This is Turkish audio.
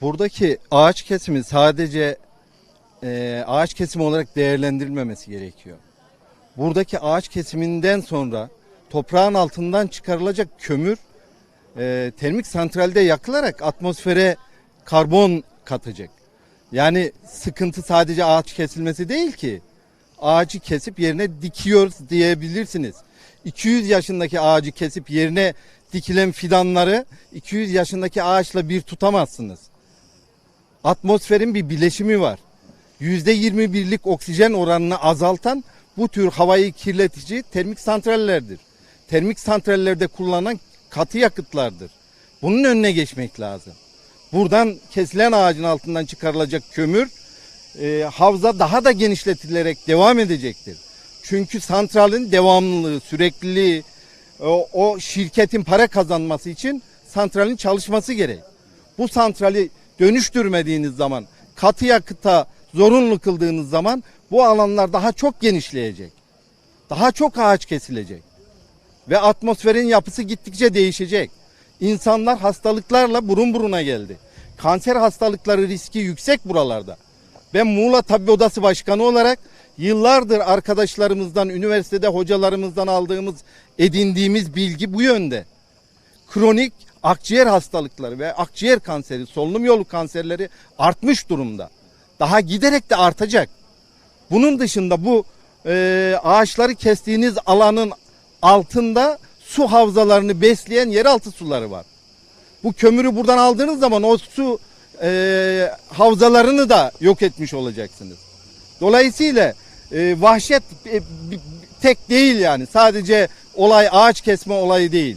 Buradaki ağaç kesimi sadece e, ağaç kesimi olarak değerlendirilmemesi gerekiyor. Buradaki ağaç kesiminden sonra toprağın altından çıkarılacak kömür e, termik santralde yakılarak atmosfere karbon katacak. Yani sıkıntı sadece ağaç kesilmesi değil ki. Ağacı kesip yerine dikiyoruz diyebilirsiniz. 200 yaşındaki ağacı kesip yerine dikilen fidanları 200 yaşındaki ağaçla bir tutamazsınız. Atmosferin bir bileşimi var. %21'lik oksijen oranını azaltan bu tür havayı kirletici termik santrallerdir. Termik santrallerde kullanılan katı yakıtlardır. Bunun önüne geçmek lazım. Buradan kesilen ağacın altından çıkarılacak kömür e, havza daha da genişletilerek devam edecektir. Çünkü santralin devamlılığı, sürekliliği, o, o şirketin para kazanması için santralin çalışması gerek. Bu santrali dönüştürmediğiniz zaman, katı yakıta zorunlu kıldığınız zaman bu alanlar daha çok genişleyecek. Daha çok ağaç kesilecek. Ve atmosferin yapısı gittikçe değişecek. İnsanlar hastalıklarla burun buruna geldi. Kanser hastalıkları riski yüksek buralarda. Ben Muğla Tabip Odası Başkanı olarak yıllardır arkadaşlarımızdan, üniversitede hocalarımızdan aldığımız, edindiğimiz bilgi bu yönde. Kronik akciğer hastalıkları ve akciğer kanseri, solunum yolu kanserleri artmış durumda. Daha giderek de artacak. Bunun dışında bu e, ağaçları kestiğiniz alanın altında su havzalarını besleyen yeraltı suları var. Bu kömürü buradan aldığınız zaman o su e, havzalarını da yok etmiş olacaksınız. Dolayısıyla e, vahşet e, tek değil yani sadece olay ağaç kesme olayı değil.